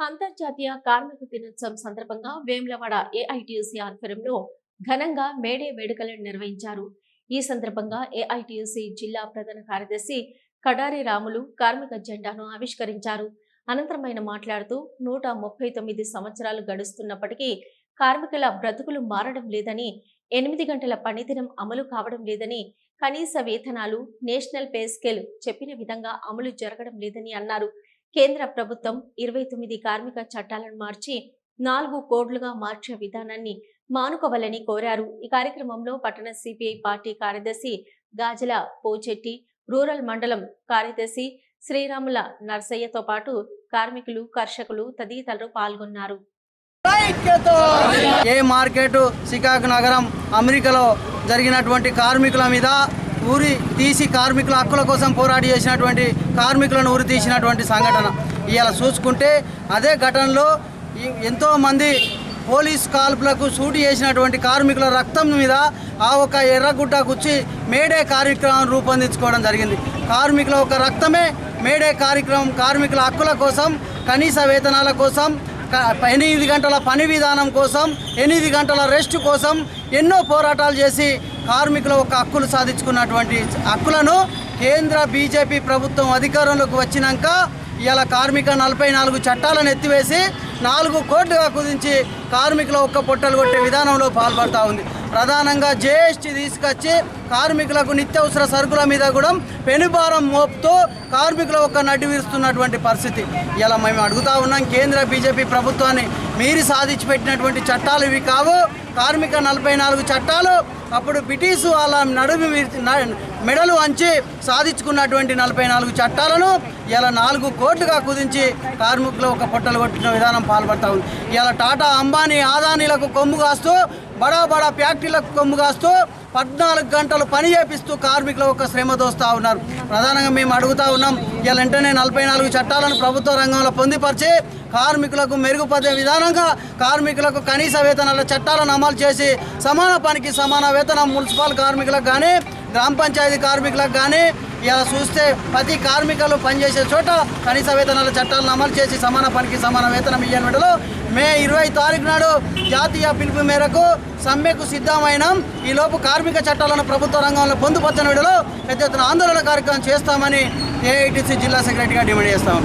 అంతర్జాతీయ కార్మిక దినోత్సవం సందర్భంగా వేములవాడ ఏఐటియుసి ఆధ్వర్యంలో ఘనంగా మేడే వేడుకలను నిర్వహించారు. ఈ సందర్భంగా ఏఐటియుసి జిల్లా ప్రధాన కార్యదర్శి కడారి రాములు కార్మిక జెండాను ఆవిష్కరించారు. అనంతరం ఆయన మాట్లాడుతూ నూట ముప్పై తొమ్మిది సంవత్సరాలు గడుస్తున్నప్పటికీ కార్మికుల బ్రతుకులు మారడం లేదని ఎనిమిది గంటల పనిదినం అమలు కావడం లేదని కనీస వేతనాలు నేషనల్ పే స్కేల్ చెప్పిన విధంగా అమలు జరగడం లేదని అన్నారు. కేంద్ర ప్రభుత్వం ఇరవై తొమ్మిది కార్మిక చట్టాలను మార్చి నాలుగు కోడ్లుగా మార్చే విధానాన్ని మానుకోవాలని కోరారు. ఈ కార్యక్రమంలో పట్టణ సిపిఐ పార్టీ కార్యదర్శి గాజల పోచెట్టి రూరల్ మండలం కార్యదర్శి శ్రీరాముల నర్సయ్యతో పాటు కార్మికులు కర్షకులు తదితరులు పాల్గొన్నారు. ఏ మార్కెట్ చికాగో నగరం అమెరికాలో జరిగినటువంటి కార్మికుల మీద ఊరి తీసి కార్మికుల హక్కుల కోసం పోరాడి చేసినటువంటి కార్మికులను ఊరి తీసినటువంటి సంఘటన. ఇలా చూసుకుంటే అదే ఘటనలో ఎంతోమంది పోలీస్ కాల్పులకు సూటి చేసినటువంటి కార్మికుల రక్తం మీద ఆ ఒక ఎర్రగుట్ట గుచ్చి మేడే కార్యక్రమం రూపొందించుకోవడం జరిగింది. కార్మికుల ఒక రక్తమే మేడే కార్యక్రమం కార్మికుల హక్కుల కోసం కనీస వేతనాల కోసం ఎనిమిది గంటల పని విధానం కోసం ఎనిమిది గంటల రెస్ట్ కోసం ఎన్నో పోరాటాలు చేసి కార్మికుల ఒక హక్కులు సాధించుకున్నటువంటి హక్కులను కేంద్ర బీజేపీ ప్రభుత్వం అధికారంలోకి వచ్చినాక ఇలా కార్మిక నలభై నాలుగు చట్టాలను ఎత్తివేసి నాలుగు కోట్లుగా కుదించి కార్మికుల ఒక్క పొట్టలు కొట్టే విధానంలో పాల్పడుతూ ఉంది. ప్రధానంగా జిఎస్టీ తీసుకొచ్చి కార్మికులకు నిత్యావసర సరుకుల మీద కూడా పెనుభారం మోపుతూ కార్మికుల ఒక్క నడివిరుస్తున్నటువంటి పరిస్థితి. ఇలా మేము అడుగుతా ఉన్నాం కేంద్ర బీజేపీ ప్రభుత్వాన్ని మీరు సాధించి పెట్టినటువంటి చట్టాలు ఇవి కావు. కార్మిక నలభై నాలుగు చట్టాలు అప్పుడు బ్రిటిష్ వాళ్ళ నడుము మెడలు అంచి సాధించుకున్నటువంటి నలభై నాలుగు చట్టాలను ఇలా నాలుగు కోట్లుగా కుదించి కార్మికులు ఒక పొట్టలు కొట్టిన విధానం పాల్పడతా ఉంది. ఇలా టాటా అంబానీ ఆదానీలకు కొమ్ము కాస్తూ బడా బడా ఫ్యాక్టరీలకు కొమ్ము కాస్తూ పద్నాలుగు గంటలు పని చేపిస్తూ కార్మికుల ఒక శ్రమ దోస్తూ ఉన్నారు. ప్రధానంగా మేము అడుగుతా ఉన్నాం ఇలా వెంటనే నలభై నాలుగు చట్టాలను ప్రభుత్వ రంగంలో పొందిపరిచి కార్మికులకు మెరుగుపరిచే విధానంగా కార్మికులకు కనీస వేతనాల చట్టాలను అమలు చేసి సమాన పనికి సమాన వేతనం మున్సిపల్ కార్మికులకు కానీ గ్రామ పంచాయతీ కార్మికులకు కానీ ఇలా చూస్తే ప్రతి కార్మికులు పనిచేసే చోట కనీస వేతనాల చట్టాలను అమలు చేసి సమాన పనికి సమాన వేతనం ఇయ్యని విడలో మే ఇరవై తారీఖు నాడు జాతీయ పిలుపు మేరకు సమ్మెకు సిద్ధమైన. ఈలోపు కార్మిక చట్టాలను ప్రభుత్వ రంగంలో పొందుపరచని విడలో పెద్ద ఎత్తున ఆందోళన కార్యక్రమం చేస్తామని ఏఐటీసీ జిల్లా సెక్రటరీగా డిమాండ్ చేస్తాం